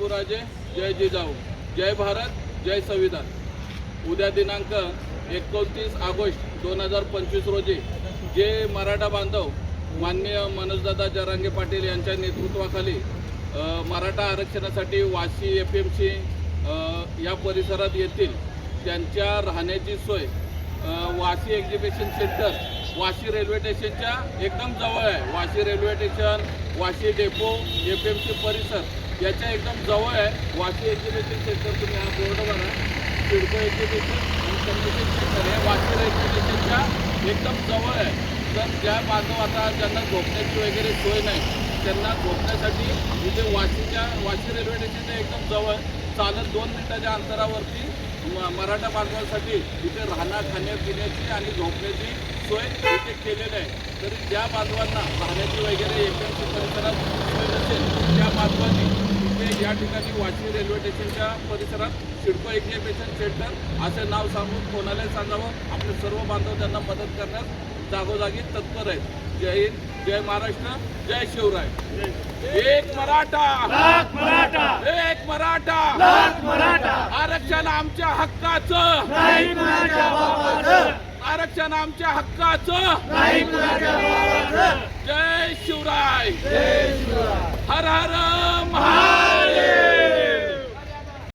शंभूराजे जय जिजाऊ जय भारत जय संविधान. उद्या दिनांक एकोणतीस ऑगस्ट दोन हजार पंचवीस रोजी जे मराठा बांधव माननीय मनोजदादा जरांगे पाटील यांच्या नेतृत्वाखाली मराठा आरक्षणासाठी वाशी एफ एम सी या परिसरात येतील. त्यांच्या राहण्याची सोय Vashi exhibition centre Vashi railway स्टेशनच्या एकदम जवळ आहे. Vashi railway station Vashi depot F M C परिसर याच्या एकदम जवळ आहे. वाशी एक्झिबिशन सेंटर तुम्ही हा बोर्ड बघा. सिडको एक्झिबिशन आणि कम्युनिकेशन सेंटर हे वाशी एक्झिबिशनच्या एकदम जवळ आहे. तर ज्या बांधव आता ज्यांना झोपण्याची वगैरे सोय नाही त्यांना झोपण्यासाठी इथे वाशीच्या वाशी रेल्वे स्टेशनच्या एकदम जवळ चालत दोन मिनिटाच्या अंतरावरती म- मराठा बांधवांसाठी इथे राहणं खाण्यापिण्याची आणि झोपण्याची सोय इथे केलेली आहे. तरी ज्या बांधवांना राहण्याची वगैरे सी परिसरात सोय नसेल त्या बांधवांनी इथे या ठिकाणी वाशी रेल्वे स्टेशनच्या परिसरात सिडको एक्झिबिशन सेंटर असं नाव सांगून कोणालाही सांगावं. आपले सर्व बांधव त्यांना मदत करण्यास जागोजागी तत्पर आहेत. जय हिंद जय महाराष्ट्र जय शिवराय. एक मराठा. मराठा. एक मराठा. मराठा. आरक्षण आमच्या हक्काचं. आरक्षण आमच्या हक्काचं जय शिवराय. जय शिवराय. हर हर